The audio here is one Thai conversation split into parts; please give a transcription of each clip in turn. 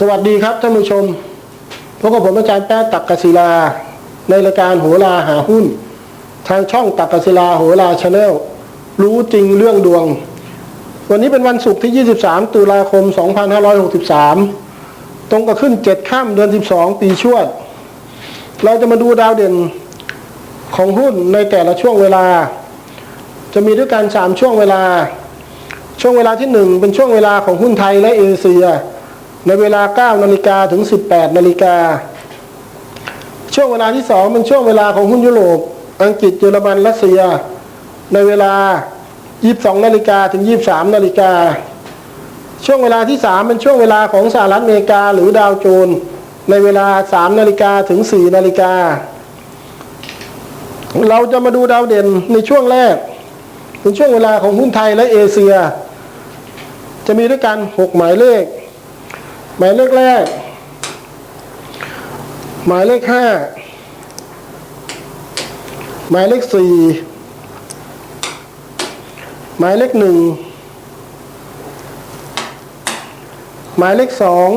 สวัสดีครับท่านผู้ชมพบกับผมอาจารย์แป๊ะตักกศิลา ในรายการโหราหาหุ้น ทางช่องตักกศิลาโหราชาแนลรู้จริงเรื่องดวง วันนี้เป็นวันศุกร์ที่ 23 ตุลาคม 2563 ตรงกับขึ้น 7 ข้ามเดือน 12 ปีชวด เราจะมาดูดาวเด่นของหุ้นในแต่ละช่วงเวลา จะมีด้วยกัน 3 ช่วงเวลา ช่วงเวลาที่ 1 เป็นช่วงเวลาของหุ้นไทยและเอเชีย ในเวลา 9 นาฬิกาถึง 18 นาฬิกา ช่วงเวลาที่ 2 เป็นช่วงเวลาของหุ้นยุโรป อังกฤษ เยอรมัน รัสเซีย ในเวลา 22 นาฬิกาถึง 23 นาฬิกา ช่วงเวลาที่ 3 เป็นช่วงเวลาของสหรัฐอเมริกาหรือดาวโจนส์ในเวลา 3 นาฬิกาถึง 4 นาฬิกา เราจะมาดูดาวเด่นในช่วงแรก เป็นช่วงเวลาของหุ้นไทยและเอเชีย จะมีด้วยกัน 6 หมายเลข หมายเลขแรก หมายเลขห้าหมายเลขสี่หมายเลขหนึ่งหมายเลขสอง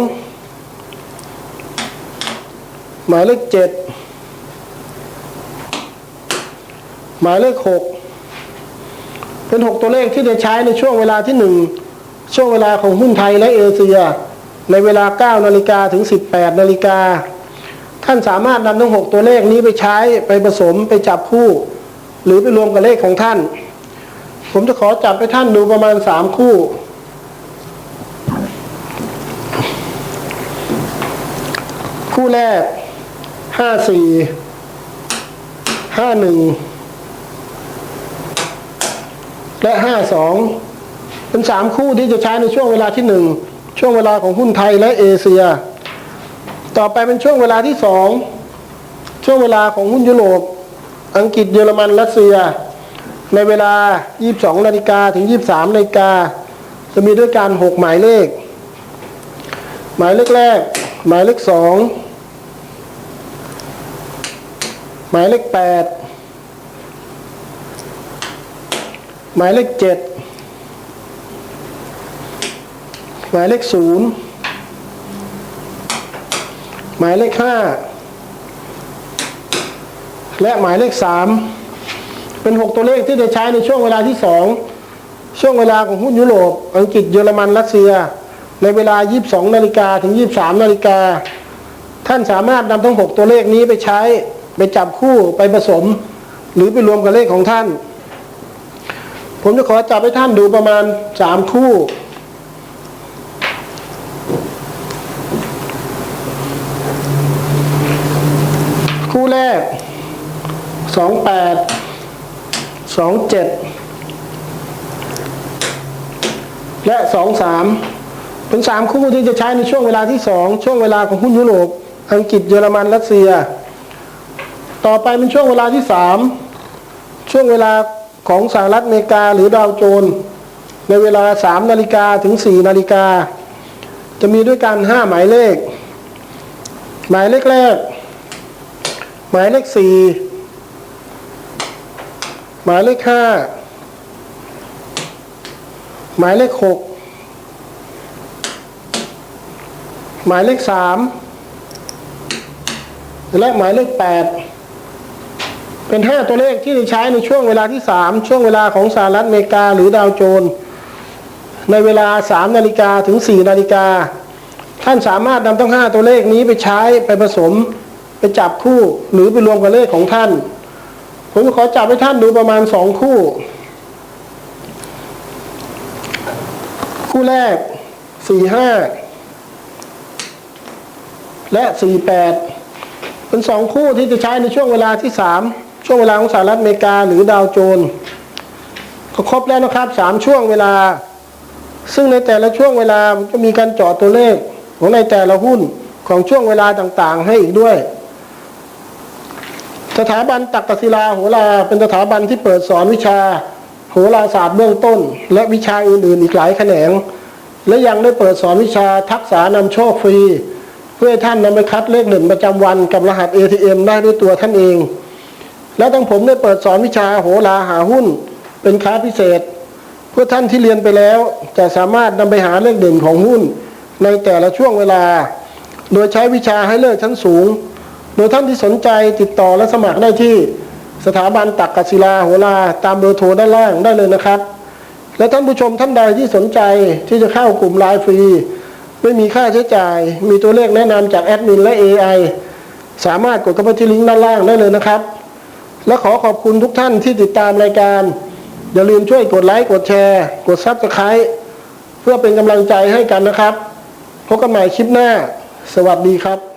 หมายเลขเจ็ดหมายเลขหกเป็นหกตัวเลขที่จะใช้ในช่วงเวลาที่หนึ่งช่วงเวลาของหุ้นไทยและเอเชีย ในเวลา 9 นาฬิกาถึง 18 นาฬิกา ท่านสามารถนำทั้ง 6 ตัวเลขนี้ไปใช้ไปผสมไปจับคู่ หรือไปรวมกับเลขของท่าน ผมจะขอจับให้ท่านดูประมาณ 3 คู่ คู่แรก 54 51 และ 52 เป็นสามคู่ที่จะใช้ในช่วงเวลาที่หนึ่ง ช่วงเวลาของหุ้นไทยและเอเชีย ต่อไปเป็นช่วงเวลาที่สองช่วงเวลาของหุ้นยุโรป อังกฤษเยอรมันรัสเซีย ในเวลา 22นาฬิกาถึง 23นาฬิกาจะมีด้วยกัน6หมายเลข หมายเลขแรก หมายเลขสองหมายเลขแปดหมายเลขเจ็ด หมายเลขศูนย์หมายเลขห้าและหมายเลขสามเป็นหกตัวเลขที่จะใช้ในช่วงเวลาที่สองช่วงเวลาของหุ้นยุโรป อังกฤษเยอรมันรัสเซีย ในเวลา 22 นาฬิกาถึง 23 นาฬิกา ท่านสามารถนำทั้ง 6 ตัวเลขนี้ไปใช้ ไปจับคู่ไปผสม หรือไปรวมกับเลขของท่าน ผมจะขอจับให้ท่านดูประมาณ 3 คู่ คู่แรกสองแปดสองเจ็ดและสองสามเป็นสามคู่ที่จะใช้ในช่วงเวลาที่สองช่วงเวลาของหุ้นยุโรป อังกฤษเยอรมันรัสเซีย ต่อไปเป็นช่วงเวลาที่สามช่วงเวลาของสหรัฐอเมริกาหรือดาวโจนส์ในเวลาสามนาฬิกาถึงสี่นาฬิกา จะมีด้วยกันห้าหมายเลข หมายเลขแรก หมายเลขสี่หมายเลขห้าหมายเลขหกหมายเลขสามและหมายเลขแปดเป็นห้าตัวเลขที่จะใช้ในช่วงเวลาที่สามช่วงเวลาของสหรัฐอเมริกาหรือดาวโจนส์ในเวลาสามนาฬิกาถึงสี่นาฬิกาท่านสามารถนำทั้งห้าตัวเลขนี้ไปใช้ไปผสม ไปจับคู่ หรือไปรวมกับเลขของท่าน ผมขอจับให้ท่านดูประมาณสองคู่ คู่แรกสี่ห้าและสี่แปดเป็นสองคู่ที่จะใช้ในช่วงเวลาที่สามช่วงเวลาของสหรัฐอเมริกาหรือดาวโจนส์ก็ครบแล้วนะครับสามช่วงเวลา ซึ่งในแต่ละช่วงเวลามันก็มีการเจาะตัวเลขของในแต่ละหุ้นของช่วงเวลาต่างๆ ให้อีกด้วย สถาบันตักกศิลาโหราเป็นสถาบันที่เปิดสอนวิชาโหราศาสตร์เบื้องต้น และวิชาอื่นๆ อีกหลายแขนง และยังได้เปิดสอนวิชาทักษะนำโชคฟรี เพื่อให้ท่านนำไปคัดเลขหนึ่งประจำวันกับรหัส ATM ได้ด้วยตัวท่านเอง และทั้งผมได้เปิดสอนวิชาโหราหาหุ้น เป็นคลาสพิเศษ เพื่อท่านที่เรียนไปแล้ว จะสามารถนำไปหาเลขเด่นของหุ้น ในแต่ละช่วงเวลา โดยใช้วิชาให้เลิกชั้นสูง โดยท่านที่สนใจติดต่อและสมัครได้ที่สถาบันตักกศิลาหัวลาตามเบอร์โทรด้านล่างได้เลยนะครับ และท่านผู้ชมท่านใดที่สนใจที่จะเข้ากลุ่มไลน์ฟรี ไม่มีค่าใช้จ่าย มีตัวเลขแนะนำจากแอดมินและ AI สามารถกดเข้าไปที่ลิงก์ด้านล่างได้เลยนะครับ และขอขอบคุณทุกท่านที่ติดตามรายการ อย่าลืมช่วยกดไลค์กดแชร์ กดซับสไครต์เพื่อเป็นกำลังใจให้กันนะครับพบกันใหม่คลิปหน้า สวัสดีครับ